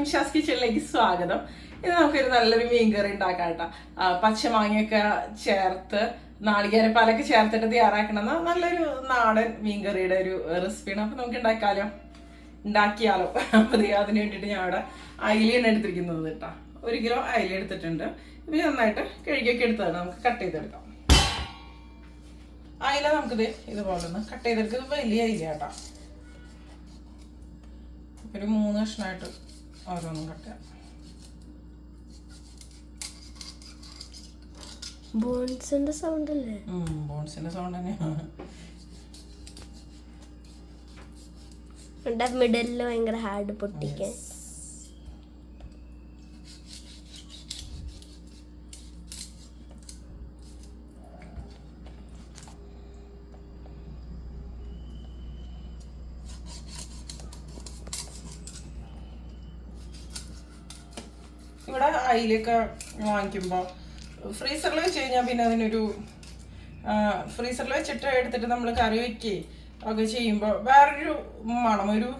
നിമിഷാസ് കിച്ചണിലേക്ക് സ്വാഗതം. ഇന്ന് നമുക്കൊരു നല്ലൊരു മീൻകറി ഉണ്ടാക്കാം കേട്ടോ പച്ചമാങ്ങയൊക്കെ ചേർത്ത് നാളികേരപ്പാലൊക്കെ ചേർത്തിട്ട് തയ്യാറാക്കണമെന്ന നല്ലൊരു നാടൻ മീൻകറിയുടെ ഒരു റെസിപ്പിയാണ്. അപ്പൊ നമുക്ക് ഉണ്ടാക്കാലോ? ഉണ്ടാക്കിയാലോ? അപ്പൊ അതിന് വേണ്ടിയിട്ട് ഞാൻ അവിടെ അയിലാണ് എടുത്തിരിക്കുന്നത് കേട്ടോ. ഒരു കിലോ അയില എടുത്തിട്ടുണ്ട്. ഇത് നന്നായിട്ട് കഴുകിയൊക്കെ എടുത്തതാണ്. നമുക്ക് കട്ട് ചെയ്തെടുക്കാം. അയില നമുക്കിത് ഇതുപോലെ ഒന്ന് കട്ട് ചെയ്തെടുക്കുന്നത് വലിയ അയില കേട്ടോ ഒരു മൂന്ന് കഷ്ണമായിട്ട് ഓരോന്നും കട്ട് ചെയ്യാം. ബോൺസിന്റെ സൗണ്ട് അല്ലേ? ബോൺസിന്റെ സൗണ്ട് തന്നെയാണ് മിഡലിൽ ഭയങ്കര ഹാർഡ് പൊട്ടിക്കാൻ. ഇവിടെ അയിലൊക്കെ വാങ്ങിക്കുമ്പോൾ ഫ്രീസറിൽ വെച്ച് കഴിഞ്ഞാൽ പിന്നെ അതിനൊരു ഫ്രീസറിൽ വെച്ചിട്ട് എടുത്തിട്ട് നമ്മൾ കറി വയ്ക്കുകയും ഒക്കെ ചെയ്യുമ്പോൾ വേറൊരു മണം ഒരു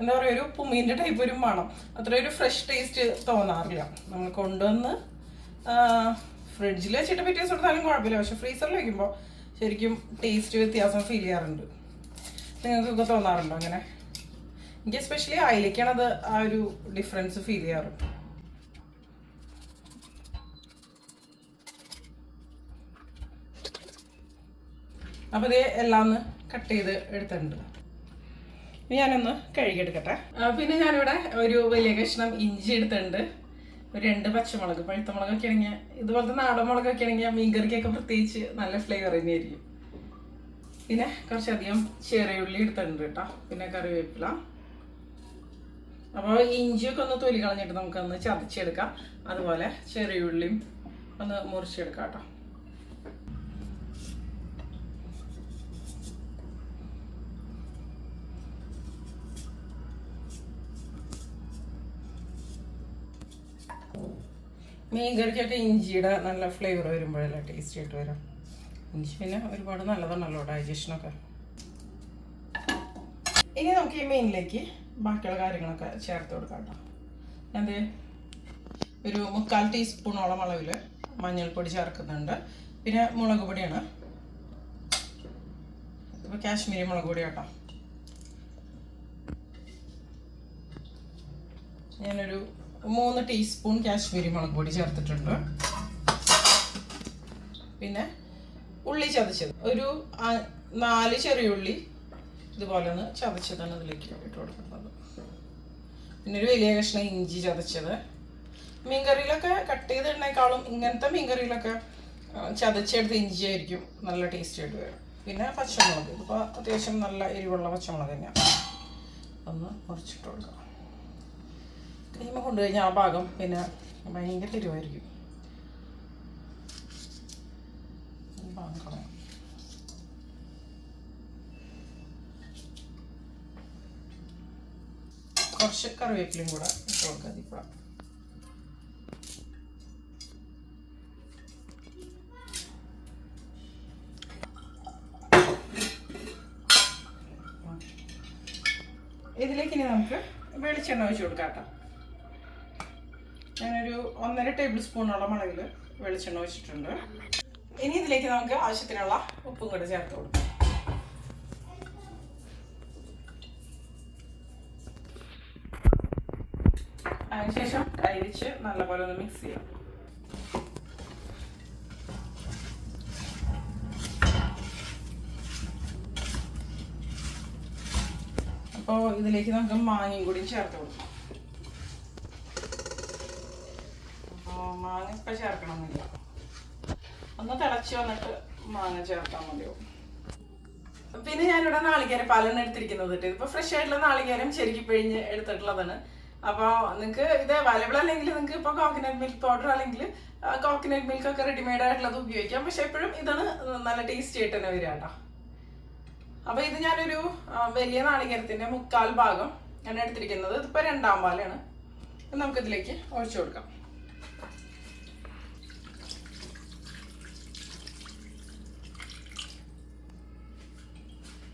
എന്താ പറയുക ഒരു പുമീന്റെ ടൈപ്പ് ഒരു മണം. അത്ര ഒരു ഫ്രഷ് ടേസ്റ്റ് തോന്നാറില്ല. നമ്മൾ കൊണ്ടുവന്ന് ഫ്രിഡ്ജിൽ വെച്ചിട്ട് പിറ്റേ ദിവസം കൊടുത്താലും കുഴപ്പമില്ല. പക്ഷെ ഫ്രീസറിൽ വയ്ക്കുമ്പോൾ ശരിക്കും ടേസ്റ്റ് വ്യത്യാസം ഫീൽ ചെയ്യാറുണ്ട്. നിങ്ങൾക്കൊക്കെ തോന്നാറുണ്ടോ അങ്ങനെ? എനിക്ക് എസ്പെഷ്യലി അയിലേക്കാണത് ആ ഒരു ഡിഫറൻസ് ഫീൽ ചെയ്യാറ്. അപ്പോൾ ഇത് എല്ലാം ഒന്ന് കട്ട് ചെയ്ത് എടുത്തിട്ടുണ്ട്. ഞാനൊന്ന് കഴുകിയെടുക്കട്ടെ. പിന്നെ ഞാനിവിടെ ഒരു വലിയ കഷ്ണം ഇഞ്ചി എടുത്തിട്ടുണ്ട്. ഒരു രണ്ട് പച്ചമുളക് പഴുത്ത മുളകൊക്കെ ആണെങ്കിൽ ഇതുപോലത്തെ നാടൻ മുളകൊക്കെ ആണെങ്കിൽ മീൻകറിക്കൊക്കെ പ്രത്യേകിച്ച് നല്ല ഫ്ലേവർ തന്നെയായിരിക്കും. പിന്നെ കുറച്ചധികം ചെറിയ ഉള്ളി എടുത്തിട്ടുണ്ട് കേട്ടോ. പിന്നെ കറിവേപ്പില. അപ്പോൾ ഇഞ്ചിയൊക്കെ ഒന്ന് തൊലി കളഞ്ഞിട്ട് നമുക്കൊന്ന് ചതച്ചെടുക്കാം. അതുപോലെ ചെറിയ ഉള്ളിയും ഒന്ന് മുറിച്ചെടുക്കാം കേട്ടോ. മീൻ കറിക്കൊക്കെ ഇഞ്ചിയുടെ നല്ല ഫ്ലേവർ വരുമ്പോഴല്ലേ ടേസ്റ്റ് ആയിട്ട് വരാം. ഇഞ്ചി പിന്നെ ഒരുപാട് നല്ലതാണല്ലോ ഡൈജഷനൊക്കെ ഇനി നമുക്ക് ഈ മീനിലേക്ക് ബാക്കിയുള്ള കാര്യങ്ങളൊക്കെ ചേർത്ത് കൊടുക്കാം ഞാൻ ഒരു മുക്കാൽ ടീസ്പൂണോളം അളവിൽ മഞ്ഞൾപ്പൊടി ചേർക്കുന്നുണ്ട്. പിന്നെ മുളക് പൊടിയാണ്. ഇപ്പോൾ കാശ്മീരി മുളക് പൊടി കേട്ടോ. ഞാനൊരു മൂന്ന് ടീസ്പൂൺ കാശ്മീരി മുളക് പൊടി ചേർത്തിട്ടുണ്ട്. പിന്നെ ഉള്ളി ചതച്ചത്. ഒരു നാല് ചെറിയ ഉള്ളി ഇതുപോലെ ഒന്ന് ചതച്ചതാണ് അതിലേക്ക് ഇട്ട് കൊടുക്കുന്നത്. പിന്നെ ഒരു വലിയ കഷ്ണം ഇഞ്ചി ചതച്ചത്. മീൻകറിയിലൊക്കെ കട്ട് ചെയ്തിടുന്നേക്കാളും ഇങ്ങനത്തെ മീൻകറിയിലൊക്കെ ചതച്ചെടുത്ത് ഇഞ്ചി ആയിരിക്കും നല്ല ടേസ്റ്റ് ആയിട്ട് വരും പിന്നെ പച്ചമുളക്. ഇതിപ്പോൾ അത്യാവശ്യം നല്ല എരിവുള്ള പച്ചമുളക് തന്നെയാണ് ഒന്ന് മുറിച്ചിട്ട് കൊടുക്കാം. കൈമ കൊണ്ടു കഴിഞ്ഞാൽ ആ ഭാഗം പിന്നെ ഭയങ്കര തിരുവായിരിക്കും. കുറച്ച് കറിവേപ്പിലയും കൂടെ ഇട്ട് കൊടുക്കാം ഇതിപ്പോൾ ഇതിലേക്ക് ഇനി നമുക്ക് വെളിച്ചെണ്ണ ഒഴിച്ച് കൊടുക്കാം കേട്ടോ. ഞാനൊരു ഒന്നര ടേബിൾ സ്പൂണോളം അളവിൽ വെളിച്ചെണ്ണ ഒഴിച്ചിട്ടുണ്ട്. ഇനി ഇതിലേക്ക് നമുക്ക് ആവശ്യത്തിനുള്ള ഉപ്പും കൂടെ ചേർത്ത് കൊടുക്കാം. അതിനുശേഷം കൈ വെച്ച് നല്ലപോലെ ഒന്ന് മിക്സ് ചെയ്യാം. അപ്പോൾ ഇതിലേക്ക് നമുക്ക് മാങ്ങയും കൂടി ചേർത്ത് കൊടുക്കാം അപ്പോൾ മാങ്ങ ഇപ്പം ചേർക്കണമെന്നില്ല ഒന്ന് തിളച്ച് വന്നിട്ട് മാങ്ങ ചേർത്താൽ മതിയോ? പിന്നെ ഞാനിവിടെ നാളികേരം പാലാണ് എടുത്തിരിക്കുന്നത് കേട്ടോ. ഇതിപ്പോൾ ഫ്രഷ് ആയിട്ടുള്ള നാളികേരം ശരിക്കും പിഴിഞ്ഞ് എടുത്തിട്ടുള്ളതാണ്. അപ്പോൾ നിങ്ങൾക്ക് ഇത് അവൈലബിൾ അല്ലെങ്കിൽ നിങ്ങൾക്ക് ഇപ്പോൾ കോക്കനട്ട് മിൽക്ക് പൗഡർ അല്ലെങ്കിൽ കോക്കനട്ട് മിൽക്ക് ഒക്കെ റെഡിമെയ്ഡ് ആയിട്ടുള്ളത് ഉപയോഗിക്കാം. പക്ഷെ എപ്പോഴും ഇതാണ് നല്ല ടേസ്റ്റി ആയിട്ട് തന്നെ വരിക കേട്ടോ. അപ്പൊ ഇത് ഞാനൊരു വലിയ നാളികേരത്തിന്റെ മുക്കാൽ ഭാഗം ഞാൻ എടുത്തിരിക്കുന്നത്. ഇതിപ്പോ രണ്ടാം പാലാണ്. നമുക്കിതിലേക്ക് ഒഴിച്ചു കൊടുക്കാം.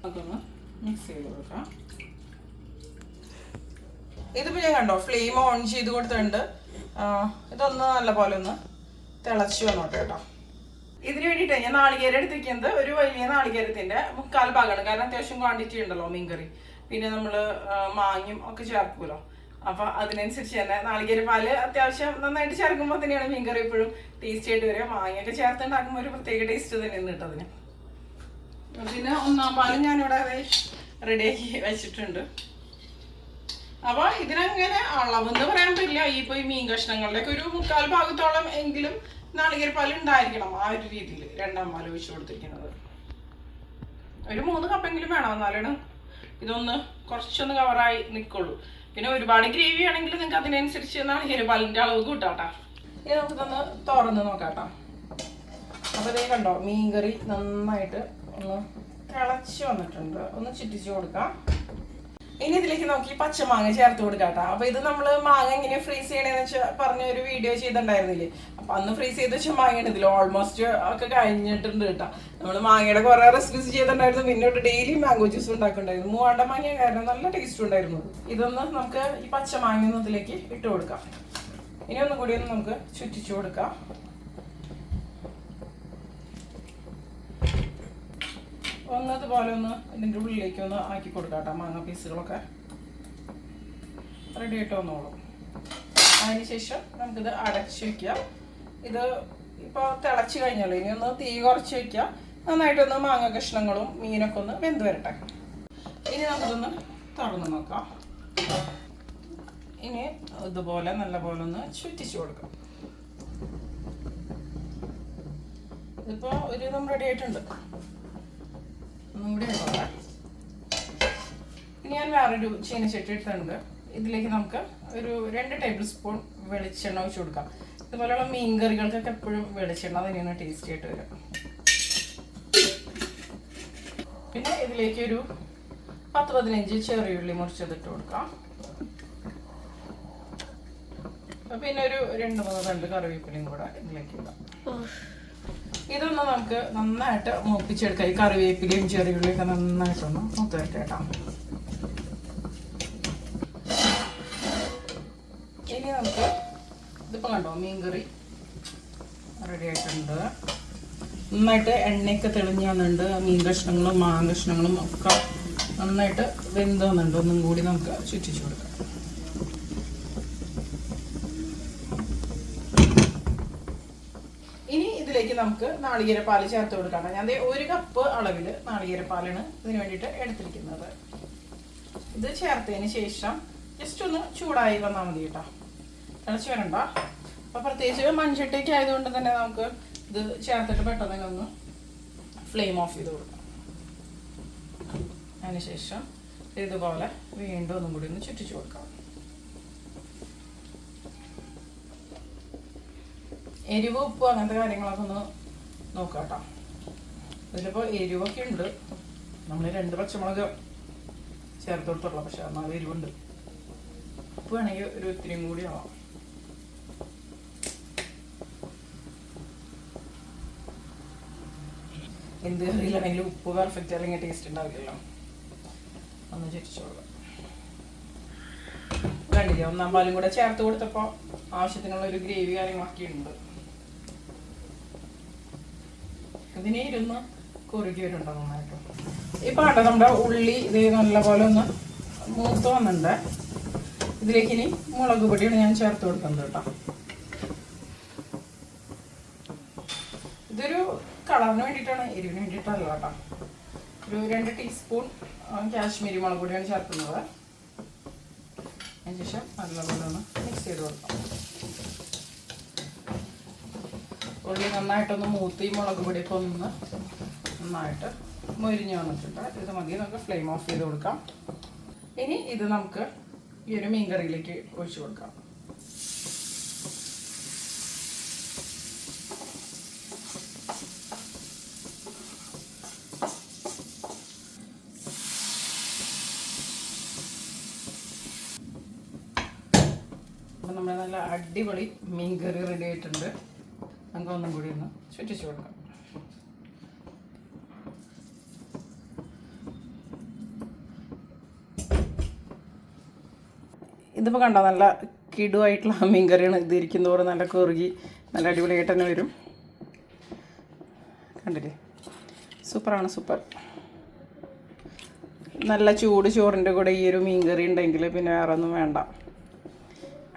അതൊന്ന് മിക്സ് ചെയ്ത് കൊടുക്കാം. ഇതിപ്പോ ഞാൻ കണ്ടോ ഫ്ലെയിം ഓൺ ചെയ്ത് കൊടുത്തിട്ടുണ്ട്. ഇതൊന്ന് നല്ല പോലെ ഒന്ന് തിളച്ച് വന്നോട്ടെ കേട്ടോ. ഇതിന് വേണ്ടിയിട്ട് ഞാൻ നാളികേരം എടുത്തിരിക്കുന്നത്. ഒരു വലിയ നാളികേരത്തിന്റെ മുക്കാൽ ഭാഗമാണ്. കാരണം അത്യാവശ്യം ക്വാണ്ടിറ്റി ഉണ്ടല്ലോ മീൻകറി. പിന്നെ നമ്മൾ മാങ്ങയും ഒക്കെ ചേർക്കുമല്ലോ അപ്പൊ അതിനനുസരിച്ച് തന്നെ നാളികേര പാൽ അത്യാവശ്യം നന്നായിട്ട് ചേർക്കുമ്പോൾ തന്നെയാണ് മീൻകറി എപ്പോഴും ടേസ്റ്റി ആയിട്ട് വരിക. മാങ്ങയൊക്കെ ചേർത്ത് ഉണ്ടാക്കുമ്പോൾ ഒരു പ്രത്യേക ടേസ്റ്റ് തന്നെയാണ് കേട്ടതിന് പിന്നെ ഒന്നാം പാലും ഞാനിവിടെ റെഡിയാക്കി വെച്ചിട്ടുണ്ട്. അപ്പൊ ഇതിനങ്ങനെ അളവെന്ന് പറയാൻ പറ്റില്ല. ഈ ഇപ്പൊ ഈ മീൻ കഷ്ണങ്ങളുടെയൊക്കെ ഒരു മുക്കാൽ ഭാഗത്തോളം എങ്കിലും നാളികേര പാൽ ഉണ്ടായിരിക്കണം ആ ഒരു രീതിയിൽ രണ്ടാം പാൽ ഒഴിച്ചു കൊടുത്തിരിക്കുന്നത്. ഒരു മൂന്ന് കപ്പെങ്കിലും വേണം എന്നാലാണ് ഇതൊന്ന് കുറച്ചൊന്ന് കവറായി നിൽക്കുള്ളൂ പിന്നെ ഒരുപാട് ഗ്രേവി ആണെങ്കിൽ നിങ്ങൾക്ക് അതിനനുസരിച്ച് നാളികേര പാലിന്റെ അളവ് കൂട്ടാട്ടാ. ഇനി നമുക്കിതൊന്ന് തുറന്ന് നോക്കാട്ടോ. അപ്പൊ ഇതേ കണ്ടോ മീൻകറി നന്നായിട്ട് ഒന്ന് തിളച്ച് വന്നിട്ടുണ്ട്. ഒന്ന് ചുറ്റിച്ചു കൊടുക്കാം. ഇനി ഇതിലേക്ക് നോക്കി പച്ചമാങ്ങ ചേർത്ത് കൊടുക്കാട്ടോ അപ്പൊ ഇത് നമ്മൾ മാങ്ങ എങ്ങനെ ഫ്രീസ് ചെയ്യണേന്ന് വെച്ചാൽ പറഞ്ഞ ഒരു വീഡിയോ ചെയ്തിട്ടുണ്ടായിരുന്നില്ലേ? അപ്പൊ അന്ന് ഫ്രീസ് ചെയ്ത് വെച്ച മാങ്ങ ഇതിൽ ഓൾമോസ്റ്റ് ഒക്കെ കഴിഞ്ഞിട്ടുണ്ട് കേട്ടോ നമ്മൾ മാങ്ങയുടെ കുറെ റെസിപ്പീസ് ചെയ്തിട്ടുണ്ടായിരുന്നു. പിന്നെ ഡെയിലി മാംഗോ ജ്യൂസ് ഉണ്ടാക്കുന്നുണ്ടായിരുന്നു. മൂവാണ്ട മാങ്ങ കാരണം നല്ല ടേസ്റ്റ് ഉണ്ടായിരുന്നു. ഇതൊന്ന് നമുക്ക് ഈ പച്ചമാങ്ങ മാങ്ങ ഇതിലേക്ക് ഇട്ട് കൊടുക്കാം. ഇനി ഒന്നും കൂടി ഒന്ന് നമുക്ക് ചുറ്റിച്ചു കൊടുക്കാം. ഒന്നതുപോലെ ഒന്ന് ഇതിന്റെ ഉള്ളിലേക്ക് ഒന്ന് ആക്കി കൊടുക്കാം കേട്ടോ മാങ്ങ പീസുകളൊക്കെ. റെഡി ആയിട്ട് വന്നോളും. അതിനുശേഷം നമുക്കിത് അടച്ച് വെക്കാം. ഇത് ഇപ്പോൾ തിളച്ച് കഴിഞ്ഞല്ലോ ഇനി ഒന്ന് തീ കുറച്ച് വെക്കാം. നന്നായിട്ടൊന്ന് മാങ്ങ കഷ്ണങ്ങളും മീനൊക്കെ ഒന്ന് വെന്ത് വരട്ടെ. ഇനി നമുക്കിതൊന്ന് തുറന്ന് നോക്കാം. ഇനി ഇതുപോലെ നല്ലപോലെ ഒന്ന് ചുറ്റിച്ചു കൊടുക്കാം. ഇതിപ്പോൾ ഒരു വിധം റെഡി ആയിട്ടുണ്ട്. ഒന്നും കൂടി ഇനി ഞാൻ വേറൊരു ചീനച്ചട്ടി എടുത്തിട്ടുണ്ട് ഇതിലേക്ക് നമുക്ക് ഒരു രണ്ട് ടേബിൾ സ്പൂൺ വെളിച്ചെണ്ണ ഒഴിച്ചു കൊടുക്കാം. ഇതുപോലെയുള്ള മീൻ കറികൾക്കൊക്കെ എപ്പോഴും വെളിച്ചെണ്ണ തന്നെയാണ് ടേസ്റ്റി ആയിട്ട് വരിക. പിന്നെ ഇതിലേക്ക് ഒരു പത്ത് പതിനഞ്ച് ചെറിയുള്ളി മുറിച്ചതിട്ട് കൊടുക്കാം. പിന്നെ ഒരു രണ്ട് മൂന്ന് രണ്ട് കറിവേപ്പിലയും കൂടെ ഇതിലേക്ക് ഇടാം. ഇതൊന്ന് നമുക്ക് നന്നായിട്ട് മൂപ്പിച്ചെടുക്കാം. ഈ കറിവേപ്പിലയും ചെറിയുള്ളിയും ഒക്കെ നന്നായിട്ടൊന്ന് മൂത്ത് വരട്ടെ കേട്ടോ ഇനി നമുക്ക് ഇതിപ്പോൾ കണ്ടോ മീൻകറി റെഡി ആയിട്ടുണ്ട്. നന്നായിട്ട് എണ്ണയൊക്കെ തെളിഞ്ഞ് വന്നിട്ടുണ്ട്. മീൻ കഷ്ണങ്ങളും മാങ്ങ കഷ്ണങ്ങളും ഒക്കെ നന്നായിട്ട് വെന്ത് വന്നിട്ടുണ്ട്. ഒന്നും കൂടി നമുക്ക് ചുറ്റിച്ചു കൊടുക്കാം ഇനി ഇതിലേക്ക് നമുക്ക് നാളികേരപ്പാൽ ചേർത്ത് കൊടുക്കണം ഞാൻ ഒരു കപ്പ് അളവിൽ നാളികേരപ്പാലാണ് ഇതിന് വേണ്ടിയിട്ട് എടുത്തിരിക്കുന്നത്. ഇത് ചേർത്തതിന് ശേഷം ജസ്റ്റ് ഒന്ന് ചൂടായി വന്നാൽ മതി കേട്ടോ. തിളച്ച് വരണ്ട. അപ്പോൾ പ്രത്യേകിച്ച് മൺചട്ടിയൊക്കെ ആയതുകൊണ്ട് തന്നെ നമുക്ക് ഇത് ചേർത്തിട്ട് പെട്ടെന്ന് ഒന്ന് ഫ്ലെയിം ഓഫ് ചെയ്ത് കൊടുക്കാം. അതിനുശേഷം ഇതുപോലെ വീണ്ടും ഒന്നും കൂടി ഒന്ന് ചുറ്റിച്ചു കൊടുക്കാം. എരിവ് ഉപ്പ് അങ്ങനത്തെ കാര്യങ്ങളൊക്കെ ഒന്ന് നോക്കാം കേട്ടോ ഇതിലിപ്പോൾ എരിവൊക്കെ ഉണ്ട്. നമ്മൾ രണ്ട് പച്ചമുളക് ചേർത്ത് കൊടുത്തുള്ളൂ പക്ഷെ എന്നാലും എരിവുണ്ട്. ഉപ്പ് വേണമെങ്കിൽ ഒരു ഇത്തിരിയും കൂടി ആവാം. എന്ത് കറിയിലാണെങ്കിലും ഉപ്പ് പെർഫെക്റ്റ് അല്ലെങ്കിൽ ടേസ്റ്റ് ഉണ്ടാവില്ലല്ലോ. ഒന്ന് ചിരിച്ചോളാം കണ്ടില്ല ഒന്നാം പാലും കൂടെ ചേർത്ത് കൊടുത്തപ്പോൾ ആവശ്യത്തിനുള്ള ഒരു ഗ്രേവി കാര്യങ്ങളൊക്കെ ഉണ്ട്. ഇതിനെ ഇരുന്ന് കുറുകി വരുന്നുണ്ടോ നന്നായിട്ട് ഇപ്പൊ കണ്ടോ നമ്മുടെ ഉള്ളി ഇത് നല്ലപോലെ ഒന്ന് മൂത്ത് വന്നിട്ടുണ്ട്. ഇതിലേക്ക് ഇനി മുളക് പൊടിയാണ് ഞാൻ ചേർത്ത് കൊടുക്കുന്നത് കേട്ടോ. ഇതൊരു കളറിന് വേണ്ടിയിട്ടാണ് എരിവിന് വേണ്ടിയിട്ടല്ല കേട്ടോ. ഒരു രണ്ട് ടീസ്പൂൺ കാശ്മീരി മുളക് പൊടിയാണ് ചേർക്കുന്നത്. അതിനുശേഷം നല്ലപോലെ ഒന്ന് മിക്സ് ചെയ്ത് കൊടുക്കാം. ഉള്ളി നന്നായിട്ടൊന്ന് മൂത്ത് ഈ മുളക് പൊടിയൊക്കെ ഒന്ന് നന്നായിട്ട് മൊരിഞ്ഞ് വന്നിട്ടുണ്ട്. ഇത് മതി. നമുക്ക് ഫ്ലെയിം ഓഫ് ചെയ്ത് കൊടുക്കാം. ഇനി ഇത് നമുക്ക് ഈ ഒരു മീൻകറിയിലേക്ക് ഒഴിച്ചു കൊടുക്കാം. അപ്പം നല്ല അടിപൊളി മീൻ കറി റെഡി ആയിട്ടുണ്ട്. നമുക്ക് ഒന്നും കൂടി ഒന്ന് ചുറ്റിച്ചു കൊടുക്കാം. ഇതിപ്പോൾ കണ്ടോ നല്ല കിടുവായിട്ടുള്ള മീൻ കറിയാണ് ഇത് ഇരിക്കും തോറും നല്ല കുറുകി നല്ല അടിപൊളിയായിട്ട് തന്നെ വരും. കണ്ടില്ലേ? സൂപ്പറാണ് സൂപ്പർ. നല്ല ചൂട് ചോറിന്റെ കൂടെ ഈ ഒരു മീൻകറി ഉണ്ടെങ്കിൽ പിന്നെ വേറെ ഒന്നും വേണ്ട.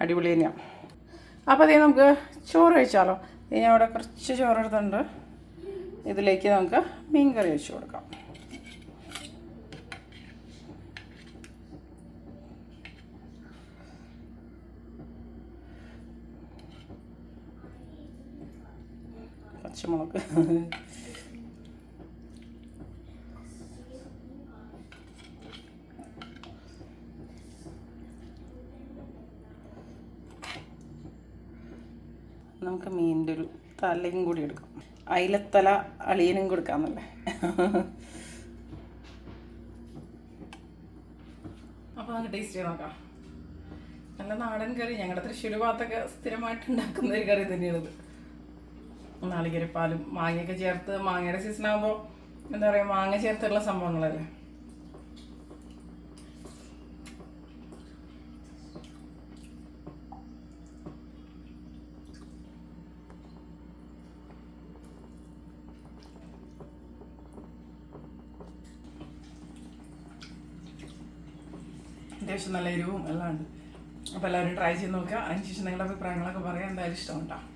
അടിപൊളി തന്നെയാണ് അപ്പോൾ അതേ നമുക്ക് ചോറ് കഴിച്ചാലോ? ദേ അവിടെ കുറച്ച് ചോറെടുത്തുണ്ട് ഇതിലേക്ക് നമുക്ക് മീൻ കറി വെച്ച് കൊടുക്കാം. പച്ചമുളക്. നമുക്ക് മീനിന്റെ ഒരു തലയും കൂടി എടുക്കാം. അയിലത്തല അളിയനും കൊടുക്കാമെന്നല്ലേ അപ്പോൾ നമുക്ക് ടേസ്റ്റ് ചെയ്ത് നോക്കാം. നല്ല നാടൻ കറി. ഞങ്ങളുടെ തൃശ്ശൂർ ഭാഗത്തൊക്കെ സ്ഥിരമായിട്ട് ഉണ്ടാക്കുന്ന ഒരു കറി തന്നെയാണിത്. നാളികരപ്പാലും മാങ്ങയൊക്കെ ചേർത്ത് മാങ്ങയുടെ സീസൺ ആകുമ്പോൾ എന്താ പറയുക മാങ്ങ ചേർത്തുള്ള സംഭവങ്ങളല്ലേ? അത്യാവശ്യം നല്ല എരിവും എല്ലാം ഉണ്ട്. അപ്പോൾ എല്ലാവരും ട്രൈ ചെയ്ത് നോക്കുക. അതിനുശേഷം നിങ്ങളുടെ അഭിപ്രായങ്ങളൊക്കെ പറയാൻ എന്തായാലും ഇഷ്ടമുണ്ടാവും.